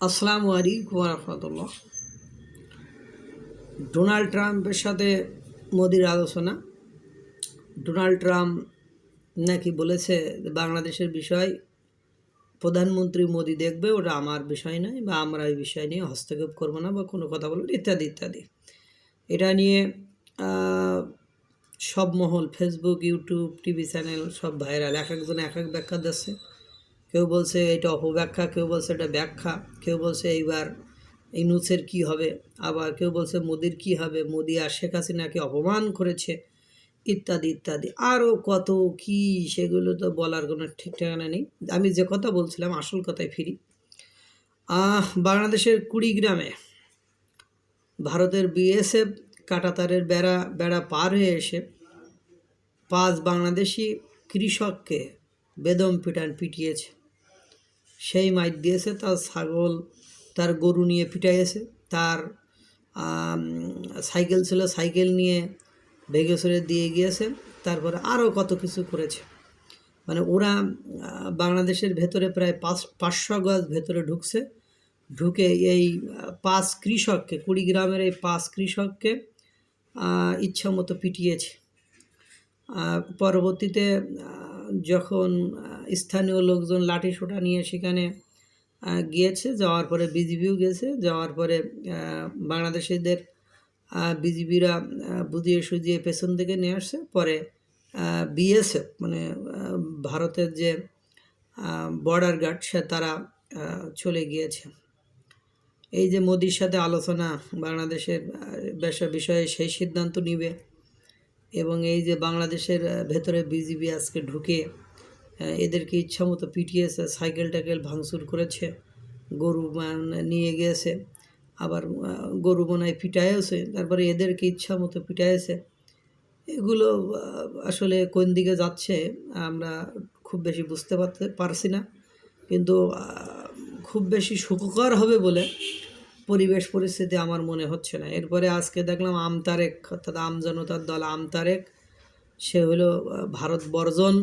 আসসালামু আলাইকুম রহমতুল্লাহ। ডোনাল্ড ট্রাম্পের সাথে মোদির আলোচনা। ডোনাল্ড ট্রাম্প নাকি বলেছে বাংলাদেশের বিষয় প্রধানমন্ত্রী মোদি দেখবে, ওটা আমার বিষয় নয় বা আমরা এই বিষয় নিয়ে হস্তক্ষেপ করব না বা কোনো কথা বলব ইত্যাদি ইত্যাদি। এটা নিয়ে সব মহল ফেসবুক ইউটিউব টিভি চ্যানেল সব ভাইরাল এক একজন এক এক ব্যাখ্যা দিচ্ছে। কেউ বলছে এটা অপব্যাখ্যা, কেউ বলছে এটা ব্যাখ্যা, কেউ বলছে এইবার ইনুসের কি হবে? আবার কেউ বলছে মোদির কি হবে? মোদি আর শেখ হাসিনাকে অপমান করেছে, ইত্যাদি ইত্যাদি। আরও কত কি সেগুলো তো বলার কোনো ঠিক ঠিকানা নেই। আমি যে কথা বলছিলাম, আসল কথায় ফিরি। বাংলাদেশের কুড়িগ্রামে ভারতের বিএসএফ কাটাতারের বেড়া বেড়া পার হয়ে এসে পাঁচ বাংলাদেশি কৃষককে বেদম পিটান পিটিয়েছে। সেই মাইর দিয়েছে, তার ছাগল, তার গরু নিয়ে পিটাইয়েছে। তার সাইকেল ছিল, সাইকেল নিয়ে ভেগে সরে দিয়ে গিয়েছে। তারপরে আরও কত কিছু করেছে। মানে ওরা বাংলাদেশের ভেতরে প্রায় পাঁচ, পাঁচশো গজ ভেতরে ঢুকছে। ঢুকে এই পাঁচ কৃষককে, কুড়িগ্রামের এই পাঁচ কৃষককে ইচ্ছা মতো পিটিয়েছে। পরবর্তীতে যখন স্থানীয় লোকজন লাঠি সোটা নিয়ে সেখানে গিয়েছে, যাওয়ার পরে বিজিবিও গেছে, যাওয়ার পরে বাংলাদেশিদের বিজিবিরা বুঝিয়ে সুজিয়ে পেছন থেকে নিয়ে আসছে, পরে বিএসএফ মানে ভারতের যে বর্ডার গার্ড সে তারা চলে গিয়েছে। এই যে মোদির সাথে আলোচনা বাংলাদেশের ব্যবসা বিষয়ে সেই সিদ্ধান্ত নিবে এবং এই যে বাংলাদেশের ভেতরে বিজিবি আজকে ঢুকে এদেরকে ইচ্ছা মতো পিটিয়েছে সাইকেল টাইকেল ভাঙচুর করেছে, গরু নিয়ে গিয়েছে, আবার গরু মনে পিটাইছে, তারপরে এদেরকে ইচ্ছা মতো পিটাইছে। এগুলো আসলে কোন দিকে যাচ্ছে, আমরা খুব বেশি বুঝতে পারছি না। কিন্তু খুব বেশি সুখকর হবে বলে পরিবেশ পরিস্থিতি আমার মনে হচ্ছে না। এরপরে আজকে দেখলাম আমতারেক অর্থাৎ আম জনতার দল আমতারেক সে হলো ভারত বর্জন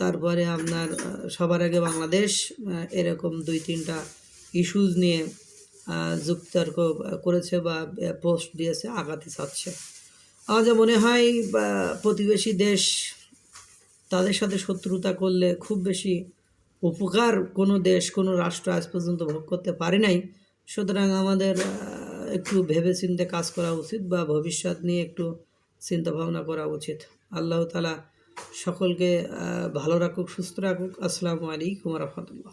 তারপরে আপনার সবার আগে বাংলাদেশ এরকম দুই তিনটা ইস্যুজ নিয়ে যুক্তর্ক করেছে বা পোস্ট দিয়েছে, আঘাতে চাচ্ছে আমার যা মনে হয় প্রতিবেশী দেশ তাদের সাথে শত্রুতা করলে খুব বেশি উপকার কোনো দেশ, কোনো রাষ্ট্র আজ পর্যন্ত ভোগ করতে পারে নাই। সুতরাং আমাদের একটু ভেবে ভেবেচিন্তে কাজ করা উচিত বা ভবিষ্যৎ নিয়ে একটু চিন্তা ভাবনা করা উচিত। আল্লাহ তালা সকলকে ভালো রাখুক, সুস্থ রাখুক। আসসালামু আলাইকুম রহমতুল্লাহ।